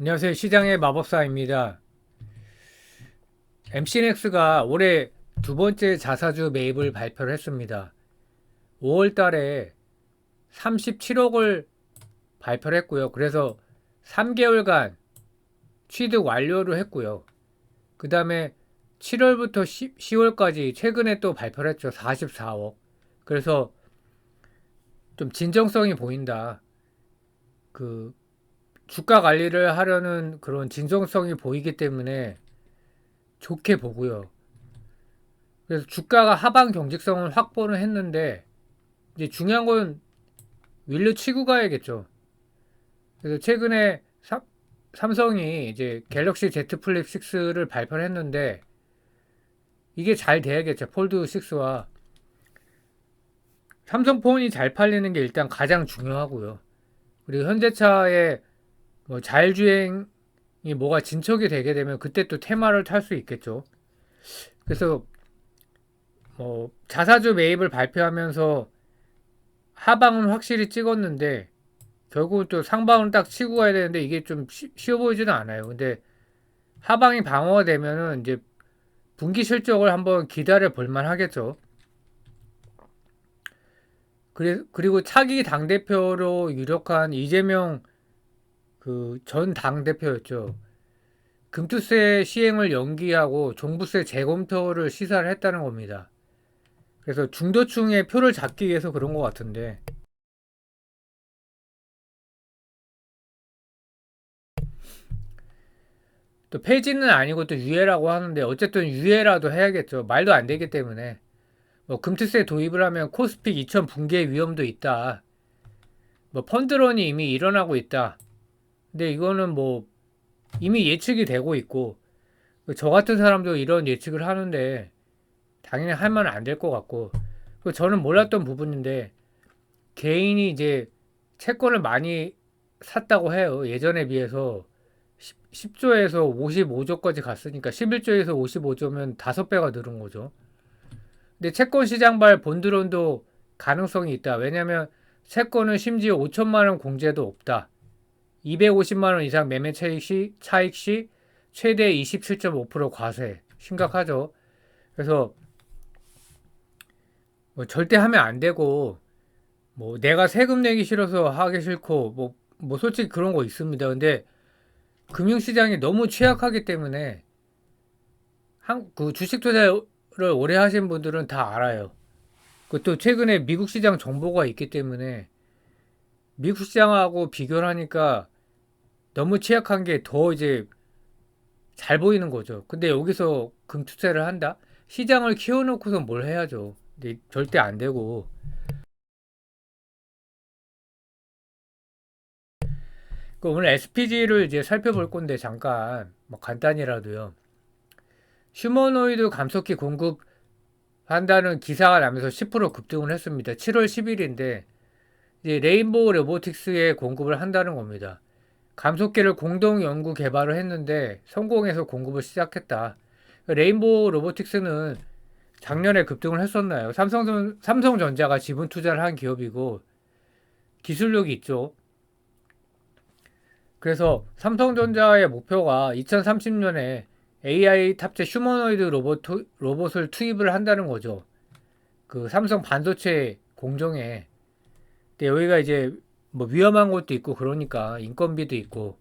안녕하세요. 시장의 마법사입니다. MC넥스가 올해 두 번째 자사주 매입을 발표를 했습니다. 5월 달에 37억을 발표를 했고요. 그래서 3개월간 취득 완료를 했고요. 그 다음에 7월부터 10, 10월까지 최근에 또 발표를 했죠. 44억. 그래서 좀 진정성이 보인다. 그 주가 관리를 하려는 그런 진정성이 보이기 때문에 좋게 보고요. 그래서 주가가 하방 경직성을 확보를 했는데 이제 중요한 건 윌로 치고 가야겠죠. 그래서 최근에 삼, 삼성이 이제 갤럭시 Z 플립 6를 발표를 했는데 이게 잘 돼야겠죠. 폴드 6와 삼성폰이 잘 팔리는 게 일단 가장 중요하고요. 그리고 현대차의 뭐 자율주행이 뭐가 진척이 되게 되면 그때 또 테마를 탈 수 있겠죠. 그래서 뭐 자사주 매입을 발표하면서 하방은 확실히 찍었는데 결국은 또 상방을 딱 치고 가야 되는데 이게 좀 쉬, 쉬워 보이지는 않아요. 근데 하방이 방어가 되면은 이제 분기 실적을 한번 기다려 볼만 하겠죠. 그리, 그리고 차기 당대표로 유력한 이재명 그 전 당 대표였죠. 금투세 시행을 연기하고 종부세 재검토를 시사를 했다는 겁니다. 그래서 중도층의 표를 잡기 위해서 그런 것 같은데 또 폐지는 아니고 또 유예라고 하는데 어쨌든 유예라도 해야겠죠. 말도 안 되기 때문에 뭐 금투세 도입을 하면 코스피 2000 붕괴 위험도 있다. 뭐 펀드런이 이미 일어나고 있다. 근데 이거는 뭐 이미 예측이 되고 있고 저 같은 사람도 이런 예측을 하는데 당연히 하면 안 될 것 같고 저는 몰랐던 부분인데 개인이 이제 채권을 많이 샀다고 해요. 예전에 비해서 10, 조에서 55조까지 갔으니까 11조에서 55조면 5배가 늘은 거죠. 근데 채권 시장발 본드론도 가능성이 있다. 왜냐면 채권은 심지어 5천만 원 공제도 없다. 250만 원 이상 매매 차익 시, 차익 시 최대 27.5% 과세. 심각하죠. 그래서 뭐 절대 하면 안 되고 뭐 내가 세금 내기 싫어서 하기 싫고 뭐, 뭐 솔직히 그런 거 있습니다. 근데 금융시장이 너무 취약하기 때문에 한, 그 주식 투자를 오래 하신 분들은 다 알아요. 그 또 최근에 미국 시장 정보가 있기 때문에 미국 시장하고 비교를 하니까 너무 취약한 게 더 이제 잘 보이는 거죠. 근데 여기서 금투자를 한다? 시장을 키워놓고서 뭘 해야죠. 근데 절대 안 되고. 그 오늘 SPG를 이제 살펴볼 건데 잠깐 뭐 간단히라도요. 휴머노이드 감속기 공급한다는 기사가 나면서 10% 급등을 했습니다. 7월 10일인데 이제 레인보우 로보틱스에 공급을 한다는 겁니다. 감속기를 공동 연구 개발을 했는데 성공해서 공급을 시작했다. 레인보우 로보틱스는 작년에 급등을 했었나요? 삼성, 삼성전자가 지분 투자를 한 기업이고 기술력이 있죠. 그래서 삼성전자의 목표가 2030년에 AI 탑재 휴머노이드 로봇, 로봇을 투입을 한다는 거죠. 그 삼성 반도체 공정에. 근데 여기가 이제 뭐 위험한 것도 있고 그러니까 인건비도 있고.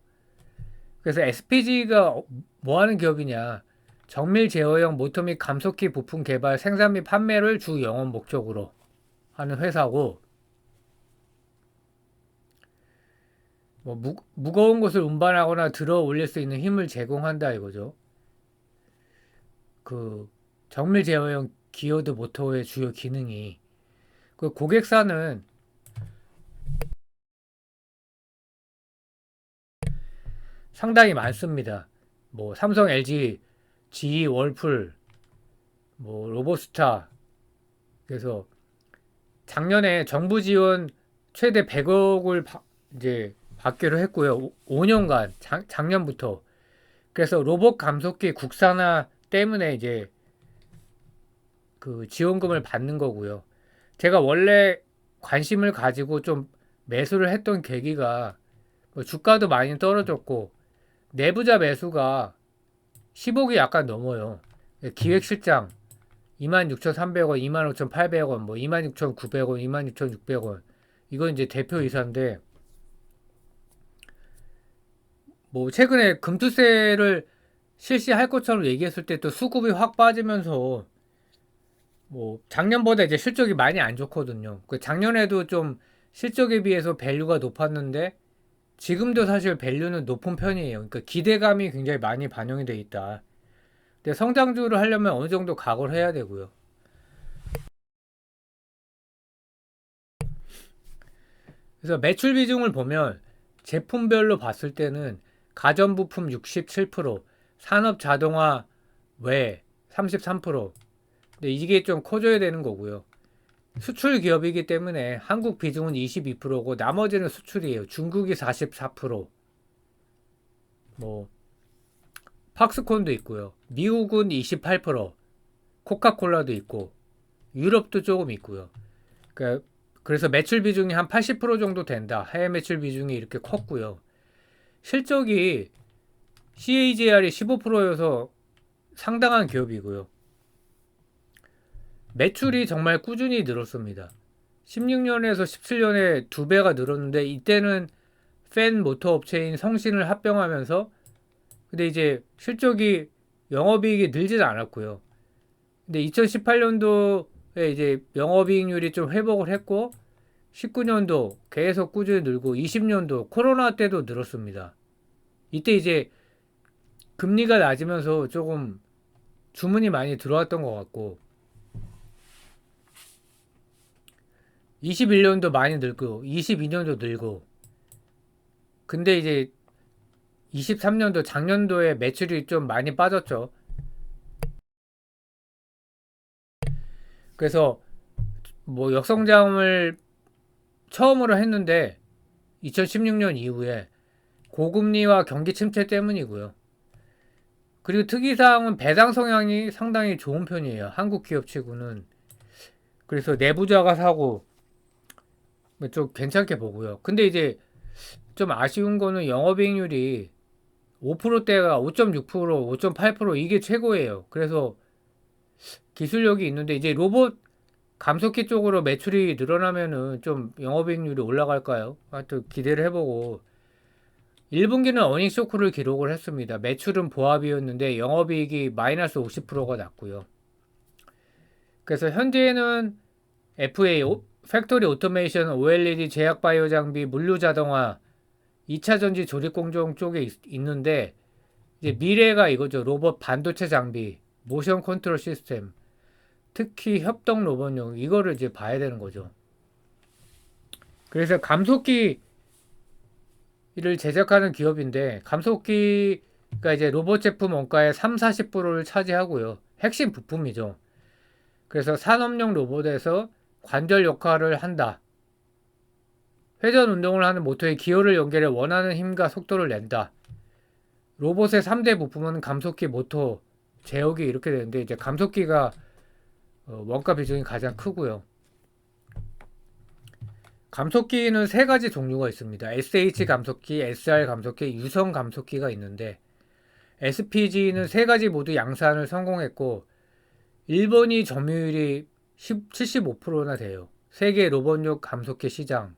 그래서 SPG가 뭐 하는 기업이냐. 정밀 제어형 모터 및 감속기 부품 개발, 생산 및 판매를 주 영업 목적으로 하는 회사고 뭐 무, 무거운 것을 운반하거나 들어 올릴 수 있는 힘을 제공한다 이거죠. 그 정밀 제어형 기어드 모터의 주요 기능이 그 고객사는 상당히 많습니다. 뭐 삼성, LG, GE, 월풀, 뭐 로보스타 그래서 작년에 정부 지원 최대 100억을 이제 받기로 했고요. 5년간 작, 작년부터 그래서 로봇 감속기 국산화 때문에 이제 그 지원금을 받는 거고요. 제가 원래 관심을 가지고 좀 매수를 했던 계기가 뭐 주가도 많이 떨어졌고 내부자 매수가 15기 약간 넘어요. 기획실장 26,300원, 25,800원, 뭐 26,900원, 26,600원. 이건 이제 대표 이사인데 뭐 최근에 금투세를 실시할 것처럼 얘기했을 때 또 수급이 확 빠지면서 뭐 작년보다 이제 실적이 많이 안 좋거든요. 그 작년에도 좀 실적에 비해서 밸류가 높았는데 지금도 사실 밸류는 높은 편이에요. 그러니까 기대감이 굉장히 많이 반영이 돼 있다. 근데 성장주를 하려면 어느 정도 각오를 해야 되고요. 그래서 매출 비중을 보면 제품별로 봤을 때는 가전부품 67%, 산업 자동화 외 33%. 근데 이게 좀 커져야 되는 거고요. 수출 기업이기 때문에 한국 비중은 22%고 나머지는 수출이에요. 중국이 44%. 뭐 팍스콘도 있고요. 미국은 28%. 코카콜라도 있고 유럽도 조금 있고요. 그러니까 그래서 매출 비중이 한 80% 정도 된다. 해외 매출 비중이 이렇게 컸고요. 실적이 CAGR이 15%여서 상당한 기업이고요. 매출이 정말 꾸준히 늘었습니다. 16년에서 17년에 두 배가 늘었는데 이때는 팬 모터 업체인 성신을 합병하면서 근데 이제 실적이 영업이익이 늘지는 않았고요. 근데 2018년도에 이제 영업이익률이 좀 회복을 했고 19년도 계속 꾸준히 늘고 20년도 코로나 때도 늘었습니다. 이때 이제 금리가 낮으면서 조금 주문이 많이 들어왔던 것 같고 21년도 많이 늘고 22년도 늘고 근데 이제 23년도 작년도에 매출이 좀 많이 빠졌죠. 그래서 뭐 역성장을 처음으로 했는데 2016년 이후에 고금리와 경기 침체 때문이고요. 그리고 특이사항은 배당 성향이 상당히 좋은 편이에요. 한국 기업 치고는. 그래서 내부자가 사고 뭐 좀 괜찮게 보고요. 근데 이제 좀 아쉬운 거는 영업이익률이 5%대가 5.6%, 5.8% 이게 최고예요. 그래서 기술력이 있는데 이제 로봇 감속기 쪽으로 매출이 늘어나면은 좀 영업이익률이 올라갈까요? 하여튼 기대를 해보고 1분기는 어닝 쇼크를 기록을 했습니다. 매출은 보합이었는데 영업이익이 마이너스 50%가 났고요. 그래서 현재는 FA 팩토리 오토메이션, OLED 제약 바이오 장비, 물류 자동화, 2차 전지 조립 공정 쪽에 있, 는데 이제 미래가 이거죠. 로봇 반도체 장비, 모션 컨트롤 시스템, 특히 협동 로봇용 이거를 이제 봐야 되는 거죠. 그래서 감속기를 제작하는 기업인데 감속기가 이제 로봇 제품 원가의 3, 40%를 차지하고요. 핵심 부품이죠. 그래서 산업용 로봇에서 관절 역할을 한다. 회전 운동을 하는 모터에 기어를 연결해 원하는 힘과 속도를 낸다. 로봇의 3대 부품은 감속기, 모터, 제어기 이렇게 되는데 이제 감속기가 어, 원가 비중이 가장 크고요. 감속기는 세 가지 종류가 있습니다. SH 감속기, SR 감속기, 유성 감속기가 있는데 SPG는 세 가지 모두 양산을 성공했고 일본이 점유율이 75%나 돼요. 세계 로봇용 감속기 시장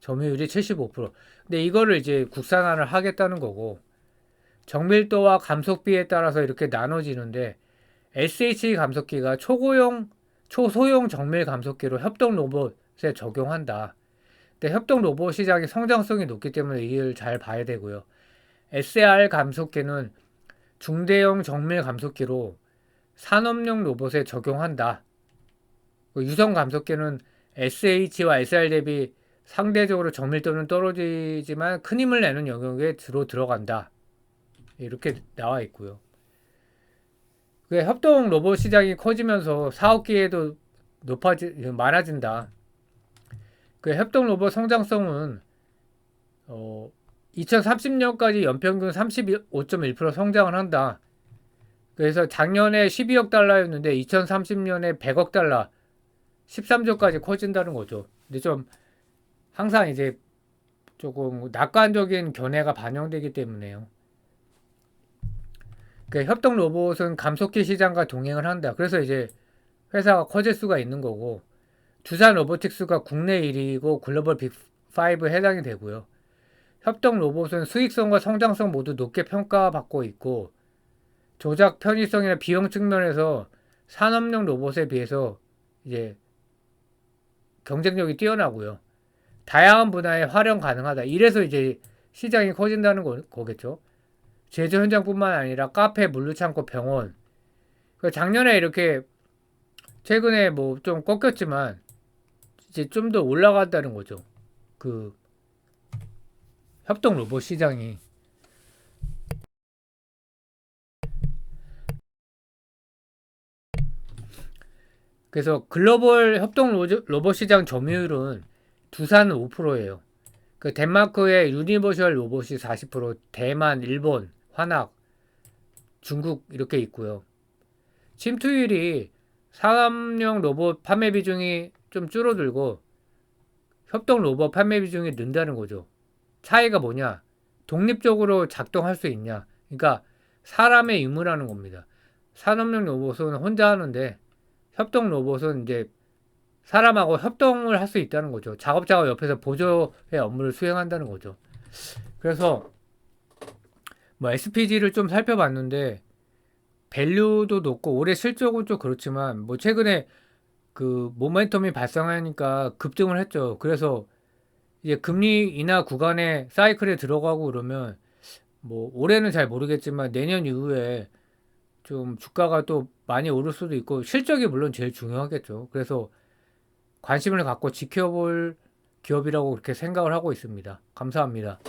점유율이 75%. 근데 이거를 이제 국산화를 하겠다는 거고 정밀도와 감속비에 따라서 이렇게 나눠지는데 SH 감속기가 초고용, 초소형 정밀 감속기로 협동 로봇에 적용한다. 근데 협동 로봇 시장이 성장성이 높기 때문에 이를 잘 봐야 되고요. SR 감속기는 중대형 정밀 감속기로 산업용 로봇에 적용한다. 그 유성 감속기는 SH와 SR 대비 상대적으로 정밀도는 떨어지지만 큰 힘을 내는 영역에 주로 들어간다. 이렇게 나와 있고요. 그 협동 로봇 시장이 커지면서 사업 기회도 높아지 많아진다. 그 협동 로봇 성장성은 어 2030년까지 연평균 35.1% 성장을 한다. 그래서 작년에 12억 달러였는데 2030년에 100억 달러, 13조까지 커진다는 거죠. 근데 좀 항상 이제 조금 낙관적인 견해가 반영되기 때문에요. 그 협동 로봇은 감속기 시장과 동행을 한다. 그래서 이제 회사가 커질 수가 있는 거고 두산 로보틱스가 국내 1위이고 글로벌 빅5에 해당이 되고요. 협동 로봇은 수익성과 성장성 모두 높게 평가받고 있고 조작 편의성이나 비용 측면에서 산업용 로봇에 비해서 이제 경쟁력이 뛰어나고요. 다양한 분야에 활용 가능하다. 이래서 이제 시장이 커진다는 거, 거겠죠. 제조 현장뿐만 아니라 카페, 물류창고, 병원. 그 작년에 이렇게 최근에 뭐 좀 꺾였지만 이제 좀 더 올라간다는 거죠. 그 협동 로봇 시장이 그래서 글로벌 협동 로봇 시장 점유율은 두산은 5%예요. 그 덴마크의 유니버셜 로봇이 40%, 대만, 일본, 환악, 중국 이렇게 있고요. 침투율이 산업용 로봇 판매 비중이 좀 줄어들고 협동 로봇 판매 비중이 는다는 거죠. 차이가 뭐냐? 독립적으로 작동할 수 있냐? 그러니까 사람의 의무라는 겁니다. 산업용 로봇은 혼자 하는데 협동 로봇은 이제 사람하고 협동을 할 수 있다는 거죠. 작업자가 옆에서 보조의 업무를 수행한다는 거죠. 그래서 뭐 SPG를 좀 살펴봤는데 밸류도 높고 올해 실적은 좀 그렇지만 뭐 최근에 그 모멘텀이 발생하니까 급등을 했죠. 그래서 이제 금리 인하 구간에 사이클에 들어가고 그러면 뭐 올해는 잘 모르겠지만 내년 이후에 좀 주가가 또 많이 오를 수도 있고 실적이 물론 제일 중요하겠죠. 그래서 관심을 갖고 지켜볼 기업이라고 그렇게 생각을 하고 있습니다. 감사합니다.